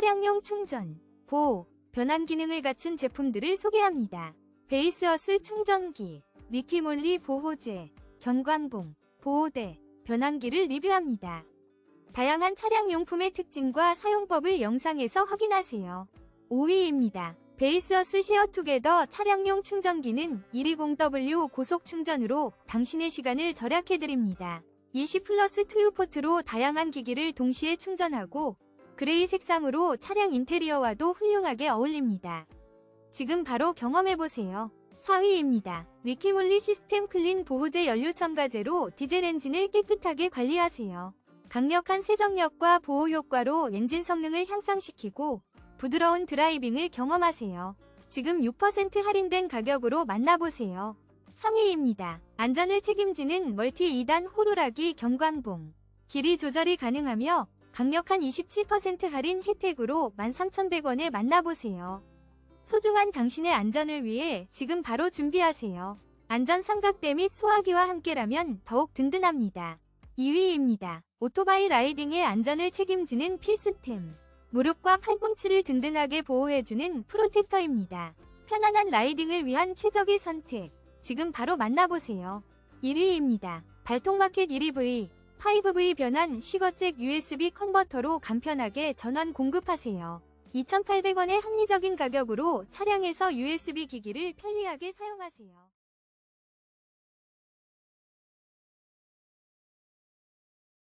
차량용 충전, 보호, 변환 기능을 갖춘 제품들을 소개합니다. 베이스어스 충전기, 리퀴몰리 보호제, 견광봉, 보호대, 변환기를 리뷰합니다. 다양한 차량 용품의 특징과 사용법을 영상에서 확인하세요. 5위입니다. 베이스어스 쉐어투게더 차량용 충전기는 120W 고속 충전으로 당신의 시간을 절약해드립니다. 20 플러스 2U 포트로 다양한 기기를 동시에 충전하고 그레이 색상으로 차량 인테리어와도 훌륭하게 어울립니다. 지금 바로 경험해보세요. 4위입니다. 리퀴몰리 시스템 클린 보호제 연료 첨가제로 디젤 엔진을 깨끗하게 관리하세요. 강력한 세정력과 보호 효과로 엔진 성능을 향상시키고 부드러운 드라이빙을 경험하세요. 지금 6% 할인된 가격으로 만나보세요. 3위입니다. 안전을 책임지는 멀티 2단 호루라기 경광봉. 길이 조절이 가능하며 강력한 27% 할인 혜택으로 13,100원에 만나보세요. 소중한 당신의 안전을 위해 지금 바로 준비하세요. 안전 삼각대 및 소화기와 함께라면 더욱 든든합니다. 2위입니다. 오토바이 라이딩의 안전을 책임지는 필수템. 무릎과 팔꿈치를 든든하게 보호해주는 프로텍터입니다. 편안한 라이딩을 위한 최적의 선택. 지금 바로 만나보세요. 1위입니다. 발통마켓 1EV, 5V 변환 시거잭 USB 컨버터로 간편하게 전원 공급하세요. 2,800원의 합리적인 가격으로 차량에서 USB 기기를 편리하게 사용하세요.